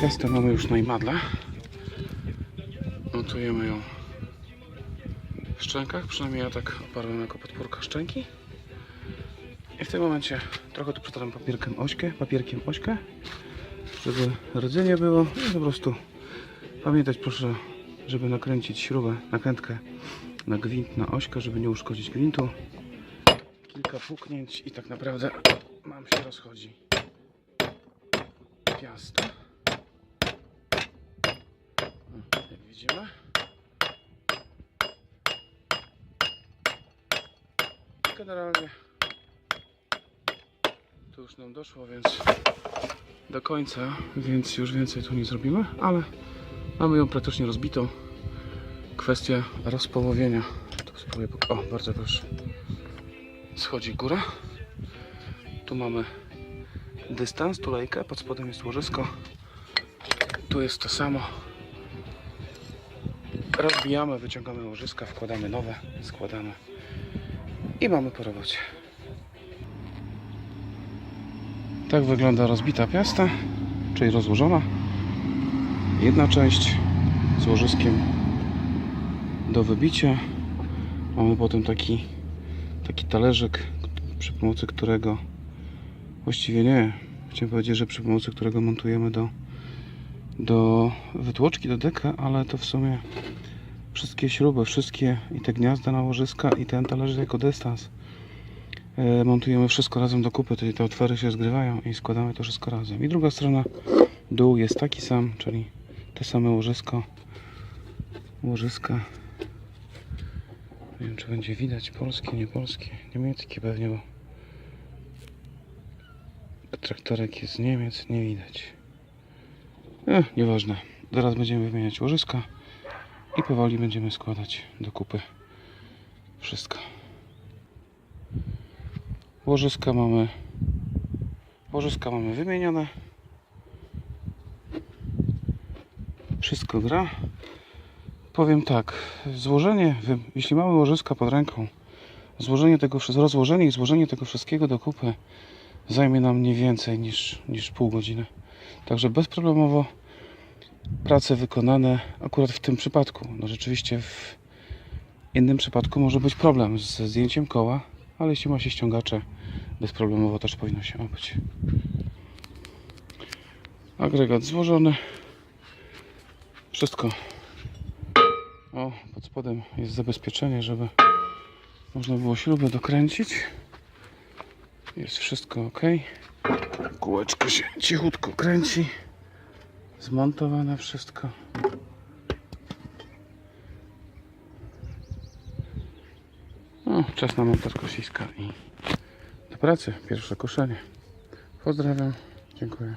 Piastę mamy już na imadle. Montujemy ją w szczękach, przynajmniej ja tak oparłem jako podpórka szczęki. I w tym momencie trochę tu przetaram papierkiem ośkę, papierkiem ośkę, żeby rdzenie było i po prostu pamiętać proszę, żeby nakręcić śrubę, nakrętkę na gwint, na ośkę, żeby nie uszkodzić gwintu. Kilka puknięć i tak naprawdę nam się rozchodzi piasta. O, Jak widzimy. Generalnie to już nam doszło, więc do końca, więc już więcej tu nie zrobimy, ale mamy ją praktycznie rozbitą. Kwestia rozpołowienia. O, bardzo proszę. Schodzi góra. Tu mamy dystans, tu lejkę, pod spodem jest łożysko. Tu jest to samo. Rozbijamy, wyciągamy łożyska, wkładamy nowe, składamy i mamy po robocie. Tak wygląda rozbita piasta, czyli rozłożona. Jedna część z łożyskiem do wybicia. Mamy potem taki, taki talerzyk, przy pomocy którego właściwie nie, chciałem powiedzieć, że przy pomocy którego montujemy do, do wytłoczki, do deka, ale to w sumie wszystkie śruby, wszystkie i te gniazda na łożyska i ten talerzyk jako dystans e, montujemy wszystko razem do kupy, czyli te otwory się zgrywają i składamy to wszystko razem. I druga strona, dół jest taki sam, czyli te same łożysko, łożyska. Nie wiem, czy będzie widać polskie, nie polskie, niemieckie pewnie, bo traktorek jest z Niemiec, nie widać. E, nieważne. Zaraz będziemy wymieniać łożyska i powoli będziemy składać do kupy wszystko. Łożyska mamy łożyska mamy wymienione. Wszystko gra. Powiem tak, złożenie, jeśli mamy łożyska pod ręką, złożenie tego, rozłożenie i złożenie tego wszystkiego do kupy zajmie nam nie więcej niż, niż pół godziny. Także bezproblemowo prace wykonane akurat w tym przypadku. No rzeczywiście w innym przypadku może być problem ze zdjęciem koła, ale jeśli ma się ściągacze, bezproblemowo też powinno się obyć. Agregat złożony. Wszystko. O, pod spodem jest zabezpieczenie, żeby można było śrubę dokręcić. Jest wszystko ok. Kółeczko się cichutko kręci. Zmontowane wszystko. No, czas na montaż kosiska i do pracy. Pierwsze koszenie. Pozdrawiam. Dziękuję.